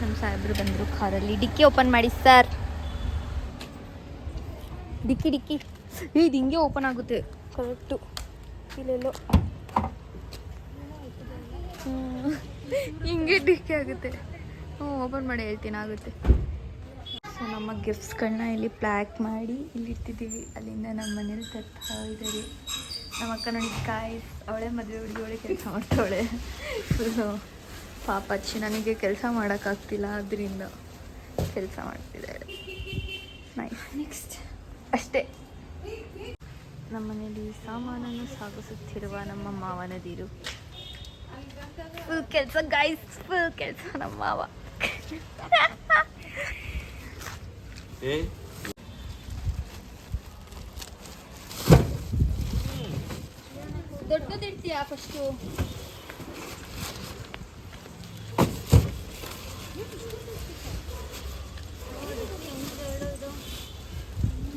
ನಮ್ಮ ಸಾಹೇಬರು ಬಂದರು ಕಾರಲ್ಲಿ. ಡಿಕ್ಕಿ ಓಪನ್ ಮಾಡಿ ಸರ್ ಡಿಕ್ಕಿ ಡಿಕ್ಕಿ. ಇದು ಹಿಂಗೆ ಓಪನ್ ಆಗುತ್ತೆ. ಕರೆಕ್ಟು ಇಲ್ಲೆಲ್ಲೋ. ಹಿಂಗೆ ಡಿಕ್ಕಿ ಆಗುತ್ತೆ. ಹ್ಞೂ ಓಪನ್ ಮಾಡಿ ಹೇಳ್ತೀನಿ, ಆಗುತ್ತೆ. ಸೊ ನಮ್ಮ ಗಿಫ್ಟ್ಸ್ಗಳನ್ನ ಇಲ್ಲಿ ಪ್ಯಾಕ್ ಮಾಡಿ ಇಲ್ಲಿ ಇಟ್ಟಿದ್ದೀವಿ. ಅಲ್ಲಿಂದ ನಮ್ಮ ಮನೇಲಿ ತರ್ತಾ ಇದ್ದಾರೆ. ನಮ್ಮ ಅಕ್ಕ ನೋಡಿ ಕಾಯಿ ಅವಳೆ ಮದುವೆ ಹುಡುಗಿ, ಅವಳೆ ಕೆಲಸ ಮಾಡ್ತಾವಳೆ. ಸೊ ಪಾಪಚ್ಚಿ ನನಗೆ ಕೆಲಸ ಮಾಡೋಕ್ಕಾಗ್ತಿಲ್ಲ ಅದರಿಂದ ಕೆಲಸ ಮಾಡ್ತಿದ್ದಾಳೆ ನೈಸ್ ನೆಕ್ಸ್ಟ್ ಅಷ್ಟೇ. ನಮ್ಮನೇಲಿ ಮನೆಯಲ್ಲಿ ಸಾಮಾನನ್ನು ಸಾಗಿಸುತ್ತಿರುವ ನಮ್ಮ ಮಾವನದಿರು ಫುಲ್ ಕೆಲಸ ಗೈಸ್ ಫುಲ್ ಕೆಲಸ ನಮ್ಮ ಮಾವ. ದೊಡ್ಡದಿಡ್ತೀಯಾ ಫಸ್ಟು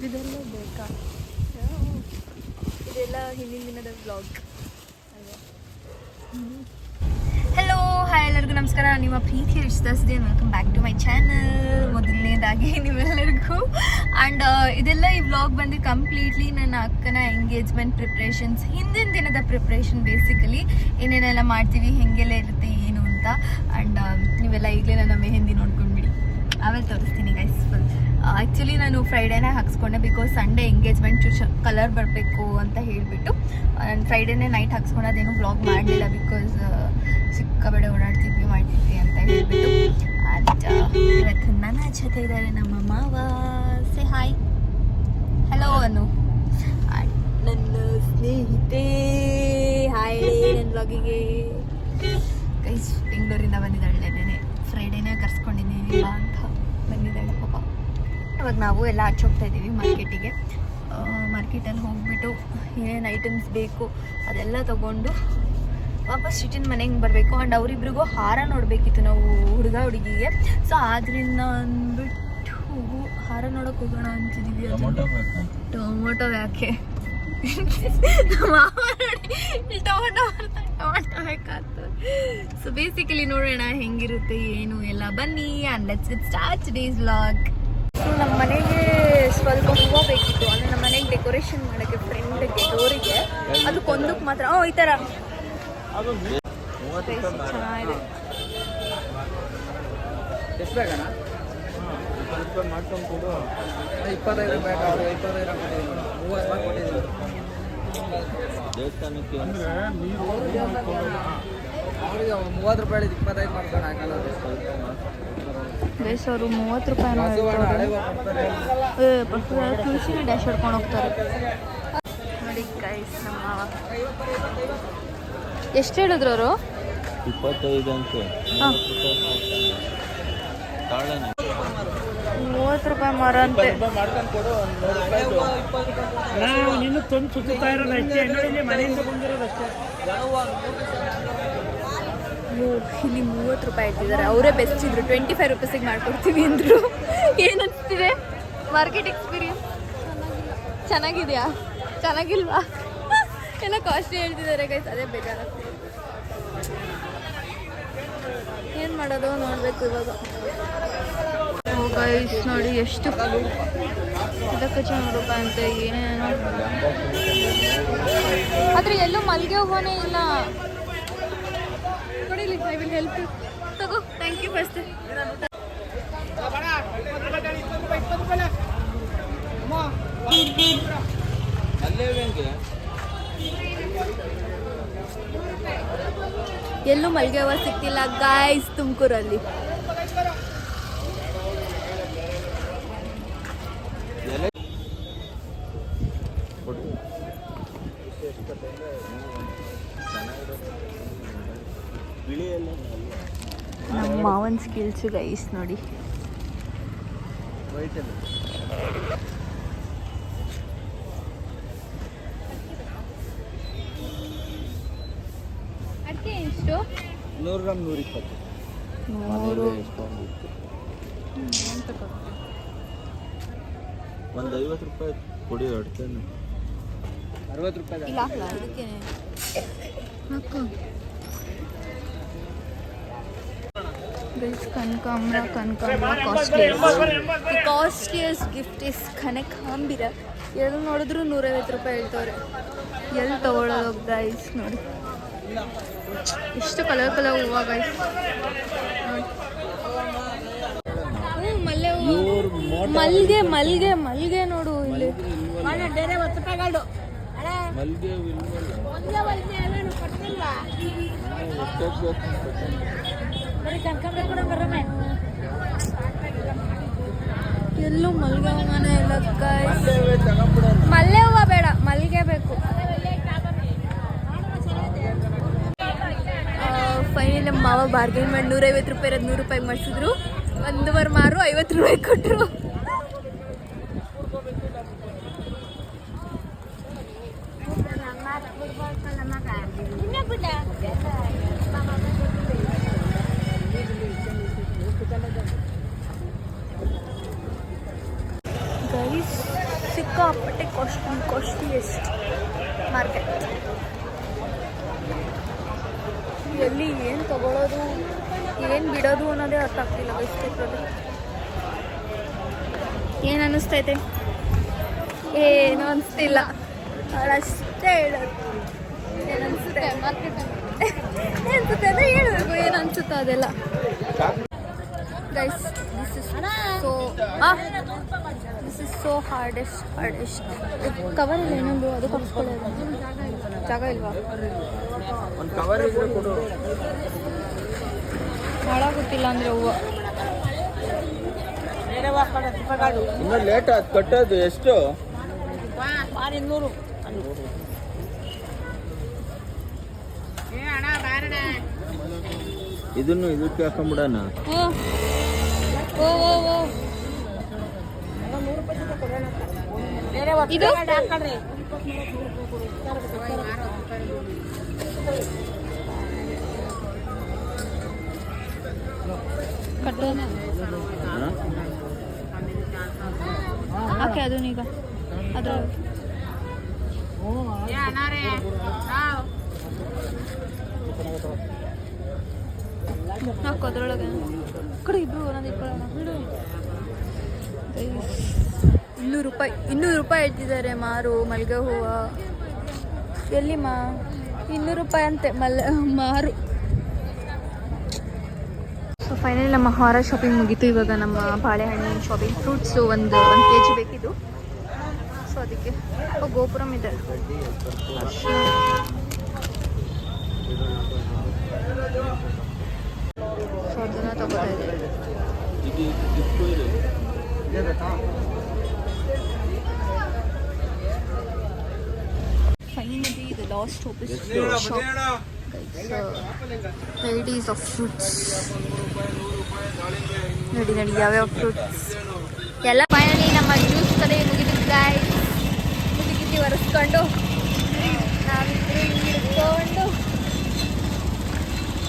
ಇದೆಲ್ಲ ಬೇಕಾ? ಇದೆಲ್ಲ ಹಿಂದಿನ ದಿನದ ಬ್ಲಾಗ್ ಹಲೋ ಹಾಯ್ ಎಲ್ಲರಿಗೂ ನಮಸ್ಕಾರ. ನಿಮ್ಮ ಪ್ರೀತಿ ರಿಶ್ತಾಸ್ದೆ welcome back to my channel ಮೊದಲನೇದಾಗಿ ನಿಮ್ಮೆಲ್ಲರಿಗೂ. ಆ್ಯಂಡ್ ಇದೆಲ್ಲ ಈ ವ್ಲಾಗ್ ಬಂದು ಕಂಪ್ಲೀಟ್ಲಿ ನನ್ನ ಅಕ್ಕನ ಎಂಗೇಜ್ಮೆಂಟ್ ಪ್ರಿಪ್ರೇಷನ್ಸ್ ಹಿಂದಿನ ದಿನದ ಪ್ರಿಪ್ರೇಷನ್ ಬೇಸಿಕಲಿ ಏನೇನೆಲ್ಲ ಮಾಡ್ತೀವಿ, ಹೆಂಗೆಲ್ಲ ಇರುತ್ತೆ, ಏನು ಅಂತ. ಆ್ಯಂಡ್ ನೀವೆಲ್ಲ ಈಗಲೇ ನನ್ನ ಮೆಹಂದಿ ನೋಡ್ಕೊಂಡ್ಬಿಡಿ. ಆಮೇಲೆ ತೋರಿಸ್ತೀನಿ ಗೈಸ್ ಫುಲ್ ಆ್ಯಕ್ಚುಲಿ ನಾನು ಫ್ರೈಡೇನೇ ಹಾಕ್ಸ್ಕೊಂಡೆ ಬಿಕಾಸ್ ಸಂಡೇ ಎಂಗೇಜ್ಮೆಂಟ್ ಚೂಚ ಕಲರ್ ಬರಬೇಕು ಅಂತ ಹೇಳಿಬಿಟ್ಟು ನಾನು ಫ್ರೈಡೇನೇ ನೈಟ್ ಹಾಕ್ಸ್ಕೊಳೋದೇನು ಬ್ಲಾಗ್ ಮಾಡಲಿಲ್ಲ ಬಿಕಾಸ್ ಸಿಕ್ಕಾಬೇಡ ಓಡಾಡ್ತಿದ್ವಿ ಮಾಡ್ತಿದ್ವಿ ಅಂತ ಹೇಳಿಬಿಟ್ಟು. ಆ್ಯಂಡ್ ಇವತ್ತು ನನ್ನ ಜೊತೆ ಇದ್ದಾರೆ ನಮ್ಮ ಮಾವ. ಸೆ ಹಾಯ್ ಹಲೋ ಅನು. ನನ್ನ ಸ್ನೇಹಿತೆ. ಹಾಯ್ ನನ್ನ ಬ್ಲಾಗಿಗೆ ಕೈ ಬೆಂಗಳೂರಿಂದ ಬಂದಿದ್ದಾಳೆ ಫ್ರೈಡೇನೇ ಕರ್ಸ್ಕೊಂಡಿದ್ದೀನಿ ಬಾ ಅಂತ ಬಂದಿದ್ದಾಳೆ ಪಾಪ ಇವಾಗ ನಾವು ಎಲ್ಲ ಹಚ್ಚೋಗ್ತಾ ಇದ್ದೀವಿ ಮಾರ್ಕೆಟಿಗೆ. ಮಾರ್ಕೆಟಲ್ಲಿ ಹೋಗ್ಬಿಟ್ಟು ಏನೇನು ಐಟಮ್ಸ್ ಬೇಕು ಅದೆಲ್ಲ ತಗೊಂಡು ವಾಪಸ್ ಸಿಟಿನ ಮನೆಗೆ ಬರಬೇಕು. ಆ್ಯಂಡ್ ಅವರಿಬ್ರಿಗೂ ಹಾರ ನೋಡಬೇಕಿತ್ತು ನಾವು ಹುಡುಗ ಹುಡುಗಿಗೆ. ಸೊ ಆದ್ರಿಂದ ಅಂದ್ಬಿಟ್ಟು ಹಾರ ನೋಡೋಕೆ ಹೋಗೋಣ ಅಂತಿದ್ದೀವಿ ಟೊಮೊಟೊ ಯಾಕೆ ಟೊಮೊಟೊ ಟೊಮೊಟೊ ಬೇಕಾಗ್ತದೆ ಸೊ ಬೇಸಿಕಲಿ ನೋಡೋಣ ಹೆಂಗಿರುತ್ತೆ ಏನು ಎಲ್ಲ ಬನ್ನಿ. And let's it start days vlog so ನಮ್ಮ ಮನೆಗೆ ಸ್ವಲ್ಪ ಹೂವು ಬೇಕಿತ್ತು ಅಂದರೆ ನಮ್ಮ ಮನೆಗೆ ಡೆಕೋರೇಷನ್ ಮಾಡೋಕ್ಕೆ ಫ್ರೆಂಡ್ಗೆ ಡೋರಿಗೆ ಅದಕ್ಕೊಂದಕ್ಕೆ ಮಾತ್ರ ಓ ಈ ಥರ ಚೆನ್ನಾಗಿದೆ ಎಷ್ಟು ಬೇಕಣ್ಣ ಮಾಡ್ಕೊಂಡು ಕೊಡು ಇಪ್ಪತ್ತೈದು ಬೇಕಾ ಅವ್ರು ಇಪ್ಪತ್ತೈದು ಮೂವತ್ತು ರೂಪಾಯಿ ಕೊಟ್ಟಿದ್ದೀನಿ ದೇವಸ್ಥಾನಕ್ಕೆ ಅವ್ರಿಗೆ ಮೂವತ್ತು ರೂಪಾಯಿ ಇಪ್ಪತ್ತೈದು ಮಾಡ್ಕೊಂಡು ಹಾಕಲ್ಲ ಬೇಸ್ ಅವರು ಮೂವತ್ತು ರೂಪಾಯಿ ತುಳಸಿನ ಡ್ಯಾಶ್ ಹೊಡ್ಕೊಂಡು ಹೋಗ್ತಾರೆ. ನೋಡಿ ಗೈಸ್ ನಮ್ಮ ಎಷ್ಟು ಹೇಳಿದ್ರು ಅವರು? ಇಪ್ಪತ್ತೈದು ಅಂತ. ಹಾಂ. ತಾಳನೆ. ಮೂವತ್ತು ರೂಪಾಯಿ ಮರ ಅಂತೆ. ನಾವು ನಿನ್ನ ತಂದು ಸುತ್ತಾ ಇರೋದು ಅಷ್ಟೇ ಮನೆಯಿಂದ ಬಂದಿರೋದು ಅಷ್ಟೇ ಮೂ- ಇಲ್ಲಿ ಮೂವತ್ತು ರೂಪಾಯಿ ಇಟ್ಟಿದ್ದಾರೆ. ಅವರೇ ಬೆಸ್ಟ್ ಇದ್ರು. ಟ್ವೆಂಟಿ ಫೈವ್ ರುಪೀಸಿಗೆ ಮಾಡ್ಕೊಡ್ತೀವಿ ಅಂದರು. ಏನಂತಿದೆ ಮಾರ್ಕೆಟ್ ಎಕ್ಸ್ಪೀರಿಯನ್ಸ್ ಚೆನ್ನಾಗಿದೆಯಾ? ಚೆನ್ನಾಗಿಲ್ವಾ? ಎಲ್ಲ ಕಾಸ್ಟ್ಲಿ ಹೇಳ್ತಿದ್ದಾರೆ ಗೈಸ್ ಅದೇ ಬೇಜಾರಾಗ್ತಿದೆ ಏನು ಮಾಡೋದು? ನೋಡಬೇಕು ಇವಾಗ. ಗೈಸ್ ನೋಡಿ ಎಷ್ಟು ಇದಕ್ಕೆ ರೂಪಾಯಿ ಅಂತ ಏನೇನೋ. ಆದರೆ ಎಲ್ಲೂ ಮಲ್ಲಿಗೆ ಹೂವನೇ ಇಲ್ಲ. ಐ ವಿಲ್ ಹೆಲ್ಪ್ ಯು ತಗೋ ಥ್ಯಾಂಕ್ ಯು ಫಸ್ಟ್ ಎಲ್ಲೂ ಮಲ್ಗೆ ಹೂವು ಸಿಕ್ತಿಲ್ಲ ಗಾಯ್ಸ್ ತುಮಕೂರಲ್ಲಿ. ಮಾವನ್ ಸ್ಕಿಲ್ಸು ಗೈಸ್ ನೋಡಿ. ವೈಟ್ ಅಡಿಕೆ ಎಷ್ಟು? ನೂರು ಗ್ರಾಮ್ ನೂರ ಇಪ್ಪತ್ತು. ನೂರು. ಒಂದು ಐವತ್ತು ರೂಪಾಯಿ ಕೊಡಿ ಅಡ್ತೇನೆ ಅರವತ್ತು ರೂಪಾಯಿ ಇಲ್ಲ ಅದಕ್ಕೆ ಹಾಕು. ಗೈಸ್ ಕನಕಾಂಬ್ರ ಕನಕಾಂಬ್ರ ಕಾಸ್ಟ್ಲಿ ಕಾಸ್ಟ್ಲಿಯಸ್ಟ್ ಗಿಫ್ಟ್ ಇಸ್ ಕನಕಾಂಬಿರ ಎಲ್ಲಿ ನೋಡಿದ್ರು ನೂರೈವತ್ತು ರೂಪಾಯಿ ಹೇಳ್ತವ್ರೆ. ಎಲ್ಲಿ ತೊಗೊಳೋದು ಗೈಸ್ ನೋಡಿ. ಎಷ್ಟು ಕಲರ್ ಕಲರ್ ಹೂವು ಗೈಸ್ ಹ್ಞೂ ಮಲ್ಲೆ ಹೂವು. ಮಲ್ಗೆ ಮಲ್ಗೆ ಮಲ್ಗೆ ನೋಡು ಇಲ್ಲಿ. ಮಲ್ಗೆ ಎಲ್ಲೂ ಮಲ್ಗೆ ಹೂವನೇ ಇಲ್ಲ ಮಲ್ಲೆ ಹೂವ ಬೇಡ, ಮಲ್ಗೆ ಬೇಕು. ಫೈನಲ್ ನಮ್ಮ ಮಾವ ಬಾರ್ಗೇನ್ ಮಾಡಿ ನೂರೈವತ್ತು ರೂಪಾಯಿ ನೂರು ರೂಪಾಯಿ ಮಾಡಿಸಿದ್ರು. ಒಂದುವರೆ ಮಾರು ಐವತ್ತು ರೂಪಾಯಿ ಕೊಟ್ಟರು. ಕಾಸ್ಟ್ಲಿ ಮಾರ್ಕೆಟ್ ಎಲ್ಲಿ ಏನು ತಗೊಳ್ಳೋದು ಏನು ಬಿಡೋದು ಅನ್ನೋದೇ ಅರ್ಥ ಆಗ್ತಿಲ್ಲ ಪೆಟ್ರೋಲ್ ಏನು ಅನ್ನಿಸ್ತೈತೆ ಏನು ಅನಿಸ್ತಿಲ್ಲ ಅವಳಷ್ಟೇ ಹೇಳೋದು. ಏನು ಅನಿಸುತ್ತೆ ಮಾರ್ಕೆಟ್ ಏನು ಅನಿಸುತ್ತೆ ಅಂದರೆ ಹೇಳಬೇಕು, ಏನು ಅನಿಸುತ್ತೆ ಅದೆಲ್ಲ. Guys this is so this is so hardest hardest cover ಇಲ್ಲ ಇನ್ನೊಂದು ಅದು ಕಪ್ಸ್ಕೊಳ್ಳೋದು. ಜಾಗ ಇಲ್ವಾ? ಒಂದು ಕವರ್ ಇದ್ರೆ ಕೊಡು. ಹಾಳಾಗುತ್ತಿಲ್ಲ ಅಂದರೆ ಹೂವು. ಇನ್ನು ಲೇಟ್ ಆಯ್ತು ಕಟ್ಟೋದು ಎಷ್ಟು? ಇದನ್ನು ಇದಕ್ಕೆ ಹಾಕೊಂಬಿಡೋಣ. ಓ ಓ ಓ ಓ ಇದು? ಕಟ್ಟು ಓಕೆ ಅದು ಈಗ ಅದ್ರ ಇನ್ನೂರು ರೂಪಾಯಿ ಇನ್ನೂರು ರೂಪಾಯಿ ಹೇಳ್ತಿದ್ದಾರೆ ಮಾರು, ಮಲ್ಗೆ ಹೂವು. ಎಲ್ಲಿ ಮಾ? ಇನ್ನೂರು ರೂಪಾಯಿ ಅಂತೆ, ಮಲ್, ಮಾರು. ಸೊ ಫೈನಲಿ ನಮ್ಮ ಹಾರ ಶಾಪಿಂಗ್ ಮುಗೀತು. ಇವಾಗ ನಮ್ಮ ಬಾಳೆಹಣ್ಣಿನ ಶಾಪಿಂಗ್ ಫ್ರೂಟ್ಸು ಒಂದು ಒಂದು ಕೆ ಜಿ ಬೇಕಿದ್ದು. ಸೊ ಅದಕ್ಕೆ ಗೋಪುರಂ ಇದೆ ಅರ್ಶಿನ. ಸೊ ಅದನ್ನ ತಗೋತಾ ಇದ್ದೀವಿ ಇದು ಇದಕ್ಕೂ ಇದೆ Finally, the last stop is the shop. Guys, uh, varieties of fruits. ನೋಡಿ ನೋಡಿ ಯಾವ್ಯಾವ ಫ್ರೂಟ್ಸ್ ಎಲ್ಲ ಫೈನಲಿ ನಮ್ಮ ಜ್ಯೂಸ್ ಕಡೆ ಮುಗಿದು ಗಾಯ್ ಮುಗಿಗಿದ್ದಿ ಒರೆಸ್ಕೊಂಡು ನಾವಿಬ್ರು ಹಿಡ್ಕೊಂಡು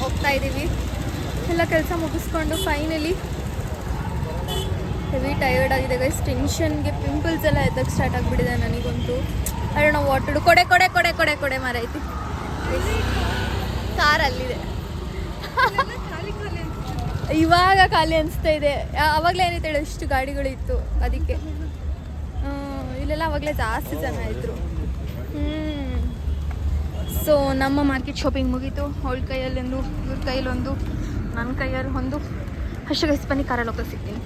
ಹೋಗ್ತಾ ಇದ್ದೀವಿ ಎಲ್ಲ ಕೆಲಸ ಮುಗಿಸ್ಕೊಂಡು ಫೈನಲಿ ಹೆವಿ ಟಯರ್ಡ್ ಆಗಿದೆ ಗೈಸ್ ಟೆನ್ಷನ್ಗೆ ಪಿಂಪಲ್ಸ್ ಎಲ್ಲ ಎದ್ದಕ್ಕೆ ಸ್ಟಾರ್ಟ್ ಆಗಿಬಿಟ್ಟಿದೆ ನನಗಂತೂ. ಅರೆ ನಾವು ವಾಟರ್ ಕೊಡೆ ಕೊಡೆ ಕೊಡೆ ಕೊಡೆ ಕೊಡೆ ಮರೈತಿ ಕಾರ್ ಅಲ್ಲಿದೆ. ಇವಾಗ ಖಾಲಿ ಅನಿಸ್ತಾ ಇದೆ. ಅವಾಗಲೇ ಏನೈತೆ ಹೇಳಿ? ಇಷ್ಟು ಗಾಡಿಗಳು ಇತ್ತು ಅದಕ್ಕೆ ಇಲ್ಲೆಲ್ಲ ಅವಾಗಲೇ ಜಾಸ್ತಿ ಜನ ಹ್ಞೂ ಸೊ ನಮ್ಮ ಮಾರ್ಕೆಟ್ ಶಾಪಿಂಗ್ ಮುಗೀತು. ಅವಳ ಕೈಯಲ್ಲೊಂದು, ಇವ್ರ ಕೈಯಲ್ಲೊಂದು. ನನ್ನ ಕೈಯಲ್ಲಿ ಒಂದು ಅಷ್ಟು ಗೈಸ್ ಬನ್ನಿ ಕಾರಲ್ಲಿ ಹೋಗ್ತಾ ಸಿಗ್ತೀನಿ.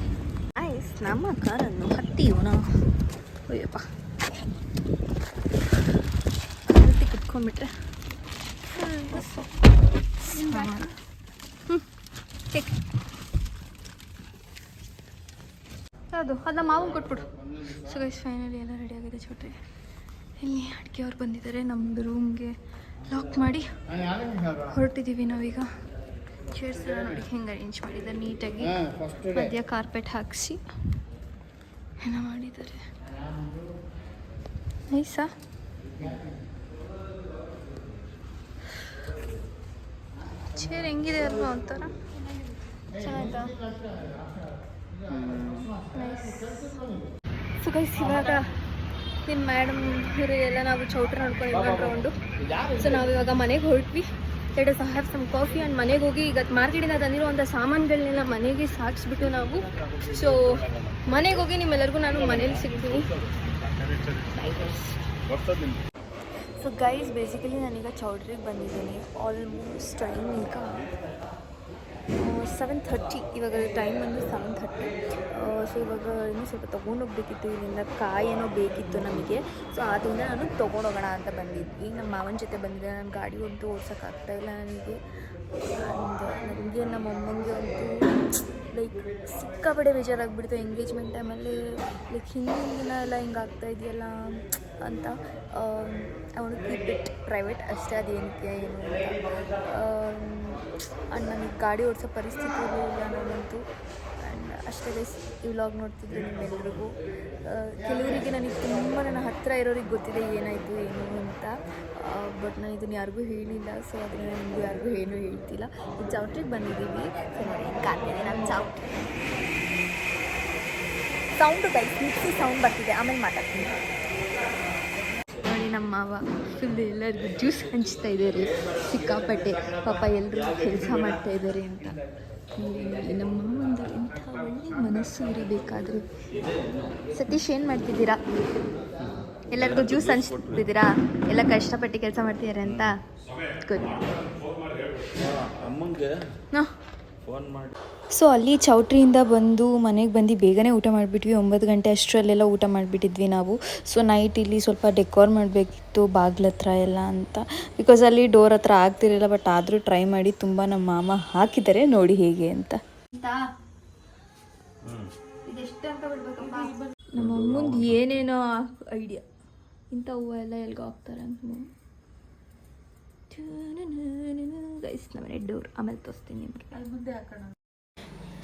ಐಸ್ ನಮ್ಮ ಕಾರನ್ನು ಹತ್ತಿಯೋಣ ಅಯ್ಯಪ್ಪ. ಹತ್ತಿ ಕುತ್ಕೊಂಡ್ಬಿಟ್ರೆ. ಹ್ಞೂ ಕೇಕ್ ಯಾವುದು ಅದನ್ನ ಮಾವನ್ ಕೊಟ್ಬಿಡು. ಸೊ ಗೈಸ್ ಫೈನಲಿ ಎಲ್ಲ ರೆಡಿ ಆಗಿದೆ ಚೋಟ್ರಿ ಇಲ್ಲಿ ಅಡುಗೆ ಅವ್ರು ಬಂದಿದ್ದಾರೆ ನಮ್ಮದು ರೂಮ್ಗೆ ಲಾಕ್ ಮಾಡಿ ಹೊರಟಿದ್ದೀವಿ ನಾವೀಗ. ಚೇರ್ಸ್ ಎಲ್ಲ ನೋಡಿ ಹೆಂಗೆ ಅರೇಂಜ್ ಮಾಡಿದ್ದಾರೆ ನೀಟಾಗಿ ಮಧ್ಯ ಕಾರ್ಪೆಟ್ ಹಾಕಿಸಿ. ಏನ ಮಾಡಿದ್ದಾರೆ? ನೈಸಾ? ಚೇರ್ ಹೆಂಗಿದೆ ಅಲ್ವಾ ಒಂಥರ? ಚೆನ್ನಾಯ್ತಾ ಸೊ ಗೈಸ್ ಇವಾಗ ನಿಮ್ಮ ಮೇಡಮ್ ಇವರು ಎಲ್ಲ ನಾವು ಚೌಟ್ರಿ ನೋಡ್ಕೊಂಡು ರೌಂಡು ಸೊ ನಾವು ಇವಾಗ ಮನೆಗೆ ಹೊರಟ್ವಿ. Let us have some coffee and ಮನೆಗೆ ಹೋಗಿ ಈಗ ಮಾರ್ಕೆಟಿಂದ ತಂದಿರುವಂಥ ಸಾಮಾನುಗಳನ್ನೆಲ್ಲ ಮನೆಗೆ ಸಾಗಿಸ್ಬಿಟ್ಟು ನಾವು ಸೊ ಮನೆಗೆ ಹೋಗಿ ನಿಮ್ಮೆಲ್ಲರಿಗೂ ನಾನು ಮನೇಲಿ ಸಿಗ್ತೀನಿ. ಸೊ ಗೈಸ್ ಬೇಸಿಕಲಿ ನಾನೀಗ ಚೌಡ್ರಿಗೆ ಬಂದಿದ್ದೀನಿ. ಆಲ್ಮೋಸ್ಟ್ ಟೈಮ್ ಈಗ. ಸೆವೆನ್ ಥರ್ಟಿ ಇವಾಗ ಟೈಮ್ ಬಂದು ಸೆವೆನ್ ಥರ್ಟಿ ಸೊ ಇವಾಗ ಇನ್ನೂ ಸ್ವಲ್ಪ ತೊಗೊಂಡೋಗ್ಬೇಕಿತ್ತು. ಇಲ್ಲಿಂದ ಕಾಯಿ ಏನೋ ಬೇಕಿತ್ತು ನಮಗೆ. ಸೊ ಆದ್ದರಿಂದ ನಾನು ತೊಗೊಂಡೋಗೋಣ ಅಂತ ಬಂದಿದ್ವಿ ನಮ್ಮ ಮಾವನ ಜೊತೆ ಬಂದಿದ್ದೆ ನಾನು ಗಾಡಿ ಒಂದು ಓಡ್ಸೋಕ್ಕಾಗ್ತಾಯಿಲ್ಲ ನನಗೆ. ನನಗೆ ನಮ್ಮ ಅಮ್ಮಂಗೆ ಒಂದು ಲೈಕ್ ಸಿಕ್ಕಾಪಟ್ಟೆ ಬೇಜಾರಾಗ್ಬಿಡ್ತು. ಎಂಗೇಜ್ಮೆಂಟ್ ಟೈಮಲ್ಲಿ ಲೈಕ್ ಹಿಂದಿನ ದಿನ ಎಲ್ಲ ಹಿಂಗೆ ಆಗ್ತಾ ಇದೆಯಲ್ಲ ಅಂತ. ಅವನು ಕೀಪ್ ಇಟ್ ಪ್ರೈವೇಟ್ ಅಷ್ಟೇ, ಅದೇನಕ್ಕೆ, ಏನು ಆ್ಯಂಡ್ ನನಗೆ ಗಾಡಿ ಓಡಿಸೋ ಪರಿಸ್ಥಿತಿ ಇಲ್ಲ ನಾನಂತೂ. ಆ್ಯಂಡ್ ಅಷ್ಟೇ ಗೈಸ್ ಈ ವ್ಲಾಗ್ ನೋಡ್ತಿದ್ದೆ ನಿಮ್ಮೆಲ್ಲರಿಗೂ ಕೆಲವರಿಗೆ ನನಗೆ ತುಂಬ ನನ್ನ ಹತ್ತಿರ ಇರೋರಿಗೆ ಗೊತ್ತಿದೆ ಏನಾಯಿತು, ಏನು ಅಂತ. ಬಟ್ ನಾನು ಇದನ್ನು ಯಾರಿಗೂ ಹೇಳಿಲ್ಲ ಸೊ ಅದನ್ನು ನಿಮಗೂ ಯಾರಿಗೂ ಏನೂ ಹೇಳ್ತಿಲ್ಲ. ಚೌಟ್ರಿಗೆ ಬಂದಿದ್ದೀವಿ. ಸೊ ನೋಡಿ ನಮ್ಮ choultry. Sound guys mixie sound ಬರ್ತಿದೆ, ಆಮೇಲೆ ಮಾತಾಡ್ತೀನಿ. ಮಾವ. ಫುಲ್ ಎಲ್ಲರಿಗೂ ಜ್ಯೂಸ್ ಹಂಚ್ತಾ ಇದ್ದಾರೆ. ಸಿಕ್ಕಾಪಟ್ಟೆ. ಪಾಪ ಎಲ್ಲರೂ ಕೆಲಸ ಮಾಡ್ತಾ ಇದ್ದಾರೆ ಅಂತ. ನಮ್ಮ ಮಾವಂದು ಇಂಥ ಒಳ್ಳೆ ಮನಸ್ಸು ಇರಬೇಕಾದ್ರೆ. ಸತೀಶ್ ಏನು ಮಾಡ್ತಿದ್ದೀರಾ? ಎಲ್ಲರಿಗೂ ಜ್ಯೂಸ್ ಹಂಚ್ತಿದ್ದೀರಾ? ಎಲ್ಲ ಕಷ್ಟಪಟ್ಟು ಕೆಲಸ ಮಾಡ್ತಿದ್ದಾರೆ ಅಂತ? ಗುಡ್ ಫೋನ್ ಮಾಡಿ. ಸೊ ಅಲ್ಲಿ ಚೌಟ್ರಿಯಿಂದ ಬಂದು ಮನೆಗೆ ಬಂದು ಬೇಗನೆ ಊಟ ಮಾಡಿಬಿಟ್ವಿ. ಒಂಬತ್ತು ಗಂಟೆ ಅಷ್ಟರಲ್ಲೆಲ್ಲ ಊಟ ಮಾಡಿಬಿಟ್ಟಿದ್ವಿ ನಾವು. ಸೊ ನೈಟ್ ಇಲ್ಲಿ ಸ್ವಲ್ಪ ಡೆಕೋರ್ ಮಾಡಬೇಕಿತ್ತು ಬಾಗ್ಲ ಹತ್ರ ಎಲ್ಲ ಅಂತ. ಬಿಕಾಸ್ ಅಲ್ಲಿ ಡೋರ್ ಹತ್ರ ಆಗ್ತಿರಲಿಲ್ಲ ಬಟ್ ಆದರೂ ಟ್ರೈ ಮಾಡಿ ತುಂಬ ನಮ್ಮ ಮಾಮ ಹಾಕಿದ್ದಾರೆ ನೋಡಿ ಹೇಗೆ ಅಂತ. ನಮ್ಮ ಅಮ್ಮಂದು ಏನೇನೋ ಐಡಿಯಾ ಇಂಥ ಹೂವು ಎಲ್ಲ ಎಲ್ಗೋ ಹಾಕ್ತಾರೆ ಅಂತ ಗೈಸ್ ನಮ್ಮನೆ ಡೋರ್ ಆಮೇಲೆ ತೋರಿಸ್ತೀನಿ ನಿಮಗೆ.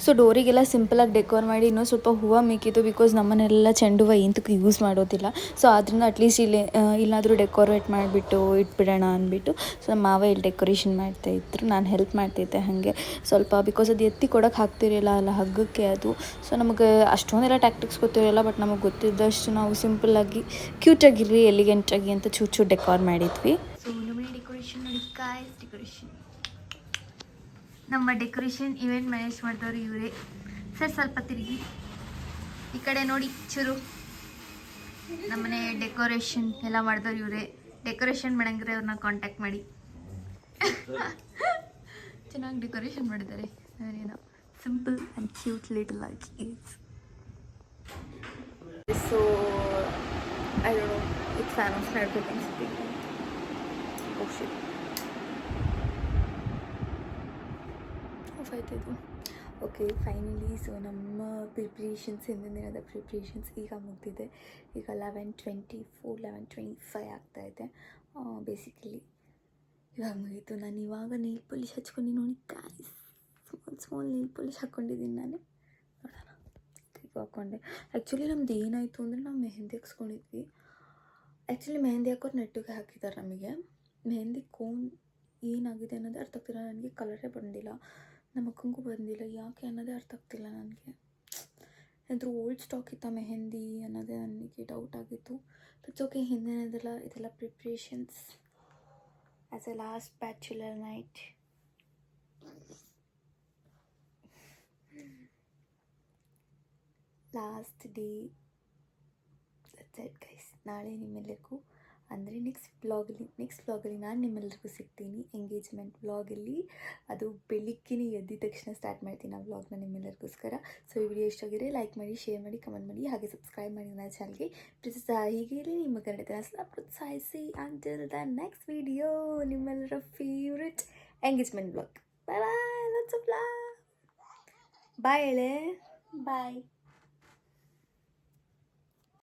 ಸೊ ಡೋರಿಗೆಲ್ಲ ಸಿಂಪಲಾಗಿ ಡೆಕೋರ್ ಮಾಡಿ ಇನ್ನೂ ಸ್ವಲ್ಪ ಹೂವು ಮಿಕ್ಕಿತ್ತು ಬಿಕಾಸ್ ನಮ್ಮನೆಲ್ಲ ಚೆಂಡು ಹೂವು ಇಂತಕ್ಕೆ ಯೂಸ್ ಮಾಡೋದಿಲ್ಲ. ಸೊ ಅದರಿಂದ ಅಟ್ಲೀಸ್ಟ್ ಇಲ್ಲಿ ಇಲ್ಲಾದರೂ ಡೆಕೋರೇಟ್ ಮಾಡಿಬಿಟ್ಟು ಇಟ್ಬಿಡೋಣ ಅಂದ್ಬಿಟ್ಟು ಸೊ ನಮ್ಮ ಮಾವ ಇಲ್ಲಿ ಡೆಕೋರೇಷನ್ ಮಾಡ್ತಾಯಿದ್ರು ನಾನು ಹೆಲ್ಪ್ ಮಾಡ್ತಿದ್ದೆ ಹಾಗೆ. ಸ್ವಲ್ಪ ಬಿಕಾಸ್ ಅದು ಎತ್ತಿ ಕೊಡೋಕೆ ಹಾಕ್ತಿರಲಿಲ್ಲ ಅಲ್ಲ ಹಗ್ಗಕ್ಕೆ ಅದು. ಸೊ ನಮಗೆ ಅಷ್ಟೊಂದೆಲ್ಲ ಟ್ಯಾಕ್ಟಿಕ್ಸ್ ಗೊತ್ತಿರಲಿಲ್ಲ ಬಟ್ ನಮಗೆ ಗೊತ್ತಿದ್ದಷ್ಟು ನಾವು ಸಿಂಪಲ್ಲಾಗಿ ಕ್ಯೂಟಾಗಿರಲಿ ಎಲಿಗೆಂಟಾಗಿ ಅಂತ ಚೂರು ಚೂರು ಡೆಕೋರ್ ಮಾಡಿದ್ವಿ ಸೊ ನಮ್ಮನೆ ಡೆಕೋರೇಷನ್ ನೋಡಿ ಕಾಯ್ಸ್ ಡೆಕೋರೇಷನ್ ನಮ್ಮ ಡೆಕೋರೇಷನ್ ಇವೆಂಟ್ ಮ್ಯಾನೇಜ್ ಮಾಡಿದವರು ಇವರೇ. ಸರ್, ಸ್ವಲ್ಪ ತಿರುಗಿ. ಈ ಕಡೆ ನೋಡಿ, ಚೂರು. ನಮ್ಮನೆ ಡೆಕೋರೇಷನ್ ಎಲ್ಲ ಮಾಡಿದವ್ರು ಇವರೇ. ಡೆಕೋರೇಷನ್ ಮಾಡಂಗ್ರೆ ಅವ್ರನ್ನ ಕಾಂಟ್ಯಾಕ್ಟ್ ಮಾಡಿ. ಚೆನ್ನಾಗಿ ಡೆಕೋರೇಷನ್ ಮಾಡಿದ್ದಾರೆ. ಅವರೇನೋ ಸಿಂಪಲ್ ಆ್ಯಂಡ್ ಕ್ಯೂಟ್ ಲಿಟಲ್ ಆಗಿ so I don't know it's ಮಾಡ್ಬೇಕು ಅನ್ಸುತ್ತೆ ಆಯ್ತಿದ್ದು ಓಕೆ ಫೈನಲಿ ಸೊ ನಮ್ಮ ಪ್ರಿಪ್ರೇಷನ್ಸ್ ಹಿಂದಿನ ದಿನದ ಪ್ರಿಪ್ರೇಷನ್ಸ್ ಈಗ ಮುಗಿದಿದೆ. ಈಗ eleven twenty four eleven twenty five ಆಗ್ತಾಯಿದೆ ಬೇಸಿಕಲಿ ಇವಾಗ ಮುಗೀತು. ನಾನು ಇವಾಗ ನೀಲ್ ಪಾಲಿಶ್ ಹಚ್ಕೊಂಡು ನೋಡಿ guys small small nail polish ಹಾಕ್ಕೊಂಡಿದ್ದೀನಿ ನಾನು. ನೋಡೋಣ. ಹಾಕ್ಕೊಂಡೆ ಆ್ಯಕ್ಚುಲಿ ನಮ್ದು ಏನಾಯಿತು ಅಂದರೆ ನಾವು ಮೆಹಂದಿ ಹಾಕ್ಸ್ಕೊಂಡಿದ್ವಿ. ಆ್ಯಕ್ಚುಲಿ ಮೆಹಂದಿ ಹಾಕೋರು ನೆಟ್ಟಿಗೆ ಹಾಕಿದ್ದಾರೆ ನಮಗೆ. ಮೆಹಂದಿ ಕೋನ್ ಏನಾಗಿದೆ ಅನ್ನೋದು ಅರ್ಥ ಆಗ್ತಿಲ್ಲ. ನನಗೆ ಕಲರೇ ಬಂದಿಲ್ಲ. ನಮ್ಮ ಅಕ್ಕಂಗೂ ಬಂದಿಲ್ಲ, ಯಾಕೆ ಅನ್ನೋದೇ ಅರ್ಥ ಆಗ್ತಿಲ್ಲ ನನಗೆ. ಏನಾದರೂ ಓಲ್ಡ್ ಸ್ಟಾಕ್ ಇತ್ತ ಮೆಹಂದಿ ಅನ್ನೋದೇ ನನಗೆ ಡೌಟ್ ಆಗಿತ್ತು. ದಟ್ಸ್ ಓಕೆ ಹಿಂದಿನದೆಲ್ಲ, ಇದೆಲ್ಲ preparations as a last bachelor night last day that's guys ನಾಳೆ ನಿಮ್ಮೆಲ್ಲರಿಗೂ ಅಂದರೆ ನೆಕ್ಸ್ಟ್ ವ್ಲಾಗಲ್ಲಿ ನೆಕ್ಸ್ಟ್ ವ್ಲಾಗಲ್ಲಿ ನಾನು ನಿಮ್ಮೆಲ್ಲರಿಗೂ ಸಿಗ್ತೀನಿ ಎಂಗೇಜ್ಮೆಂಟ್ ವ್ಲಾಗಲ್ಲಿ ಅದು ಬೆಳಿಗ್ಗೆನೇ ಎದ್ದ ತಕ್ಷಣ ಸ್ಟಾರ್ಟ್ ಮಾಡ್ತೀನಿ ಆ ವ್ಲಾಗ್ನ ನಿಮ್ಮೆಲ್ಲರಿಗೋಸ್ಕರ ಸೊ ಈ ವಿಡಿಯೋ ಇಷ್ಟ ಆಗಿದ್ರೆ ಲೈಕ್ ಮಾಡಿ ಶೇರ್ ಮಾಡಿ ಕಮೆಂಟ್ ಮಾಡಿ, ಹಾಗೆ ಸಬ್ಸ್ಕ್ರೈಬ್ ಮಾಡಿ ನನ್ನ ಚಾನಲ್ಗೆ ಪ್ಲೀಸ್ ಹೀಗೆ ನಿಮ್ಮ ಕನ್ನಡ ಸಹ ಪ್ರೋತ್ಸಾಹಿಸಿ. ಅಂಟಿಲ್ ದ ನೆಕ್ಸ್ಟ್ ವಿಡಿಯೋ ನಿಮ್ಮೆಲ್ಲರ favourite engagement blog bye bye bye ಎಳೆ ಬಾಯ್